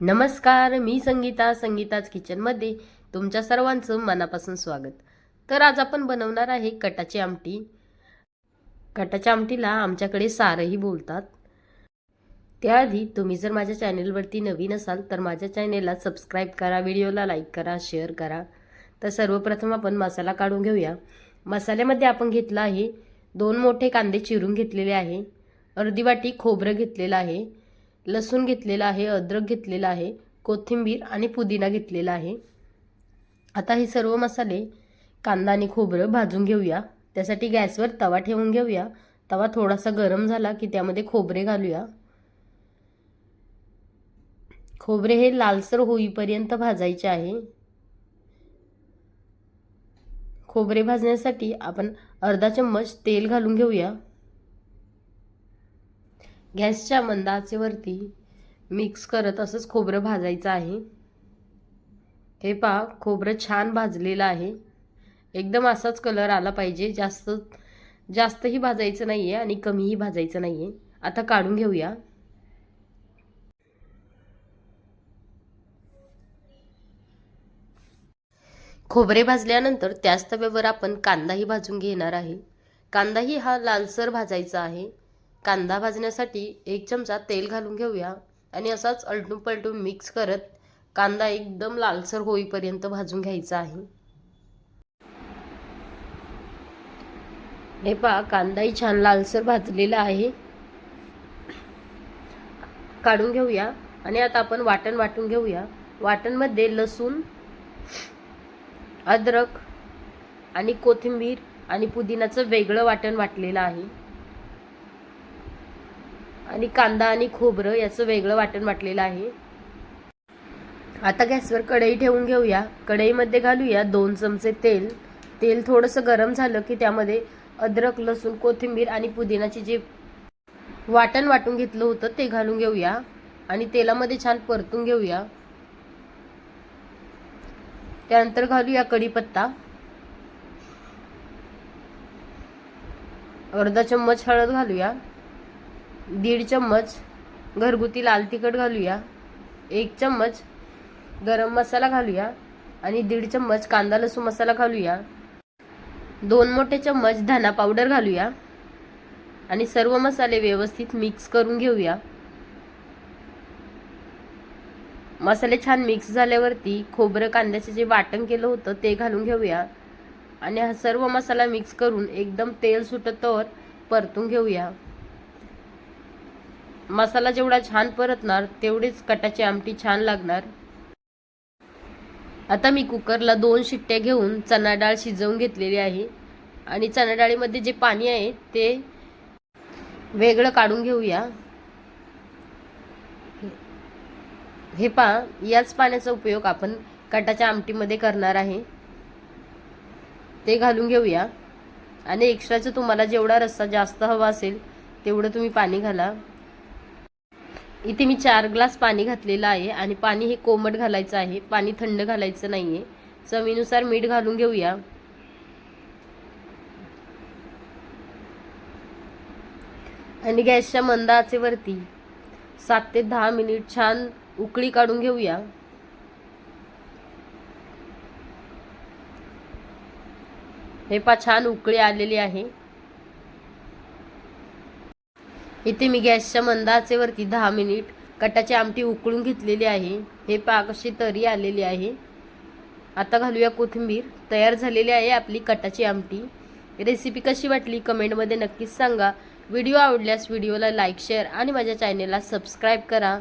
नमस्कार मी संगीता संगीताच किचनमध्ये तुमच्या सर्वांचं मनापासून स्वागत. तर आज आपण बनवणार आहे कटाची आमटी. कटाच्या आमटीला आमच्याकडे सारही बोलतात. त्याआधी तुम्ही जर माझ्या चॅनेलवरती नवीन असाल तर माझ्या चॅनेलला सबस्क्राईब करा व्हिडिओला लाईक करा शेअर करा. तर सर्वप्रथम आपण मसाला काढून घेऊया. मसाल्यामध्ये आपण घेतला आहे दोन मोठे कांदे चिरून घेतलेले आहे. अर्धी वाटी खोबरं घेतलेलं आहे. लसूण घेतलेला आहे अद्रक घेतलेला आहे कोथिंबीर आणि पुदिना घेतलेला आहे. आता हे सर्व मसाले कांदा आणि खोबरं भाजून घेऊया. त्यासाठी गॅसवर तवा ठेवून घेऊया. तवा थोडासा गरम झाला की त्यामध्ये खोबरे घालूया. खोबरे हे लालसर होईपर्यंत भाजायचे आहे. खोबरे भाजण्यासाठी आपण अर्धा चम्मच तेल घालून घेऊया. गॅसच्या मंद आचेवरती मिक्स करत असंच खोबरं भाजायचं आहे. हे पहा खोबरं छान भाजलेलं आहे. एकदम असाच कलर आला पाहिजे. जास्त जास्तही भाजायचं नाही आहे आणि कमीही भाजायचं नाही आहे आता काढून घेऊया. खोबरे भाजल्यानंतर त्याच तव्यावर आपण कांदाही भाजून घेणार आहे. कांदाही हा लालसर भाजायचा आहे. कांदा भाजण्यासाठी एक चमचा तेल घालून घेऊया. आणि असाच अलटून पलटून मिक्स करत कांदा एकदम लालसर होईपर्यंत भाजून घ्यायचा आहे. हे पहा कांदाही छान लालसर भाजलेला आहे. काढून घेऊया. आणि आता आपण वाटण वाटून घेऊया. वाटणमध्ये लसूण अद्रक आणि कोथिंबीर आणि पुदिनाचं वेगळं वाटण वाटलेलं आहे. आणि कांदा आणि खोबरं याचं वेगळं वाटण वाटलेलं आहे. आता गॅसवर कढई ठेवून घेऊया. कढईमध्ये घालूया दोन चमचे तेल. तेल थोडंसं गरम झालं की त्यामध्ये अद्रक लसूण कोथिंबीर आणि पुदिनाचे जे वाटण वाटून घेतलं होतं ते घालून घेऊया. आणि तेलामध्ये छान परतून घेऊया. त्यानंतर घालूया कढीपत्ता. अर्धा चम्मच हळद घालूया. दीड चम्मच घरगुती लाल तिखट घालूया. एक चम्मच गरम मसाला घालूया आणि दीड चम्मच कांदा लसूण मसाला घालूया. दोन मोठे चम्मच धना पावडर घालूया आणि सर्व मसाले व्यवस्थित मिक्स करून घेऊया. मसाले छान मिक्स झाल्यावरती खोबरं कांद्याचे जे वाटण केलं होतं ते घालून घेऊया आणि हा सर्व मसाला मिक्स करून एकदम तेल सुटतोवर परतून घेऊया. मसाला जेवढा छान परतणार तेवढीच कटाची आमटी छान लागणार. आता मी कुकरला दोन शिट्ट्या घेऊन चणा डाळ शिजवून घेतलेली आहे. आणि चणा डाळीमध्ये जे पाणी आहे ते वेगळं काढून घेऊया. हे पहा याच पाण्याचा उपयोग आपण कटाच्या आमटीमध्ये करणार आहे. ते घालून घेऊया. आणि एक्स्ट्राचं तुम्हाला जेवढा रस्सा जास्त हवा असेल तेवढं तुम्ही पाणी घाला. इथे मी चार ग्लास पाणी घातलेलं आहे आणि पाणी हे कोमट घालायचं आहे. पाणी थंड घालायचं नाही आहे चवीनुसार मीठ घालून घेऊया. आणि गॅसच्या मंद आचेवरती सात ते दहा मिनिट छान उकळी काढून घेऊया. हे पा छान उकळी आलेली आहे. इथे मी गॅसच्या मंद आचेवरती दहा मिनिट कटाची आमटी उकळून घेतलेली आहे. हे पाकशी तरी आलेली आहे. आता घालूया कोथिंबीर. तयार झालेली आहे आपली कटाची आमटी. रेसिपी कशी वाटली कमेंटमध्ये नक्कीच सांगा. व्हिडिओ आवडल्यास व्हिडिओला लाईक शेअर आणि माझ्या चॅनेलला सबस्क्राईब करा.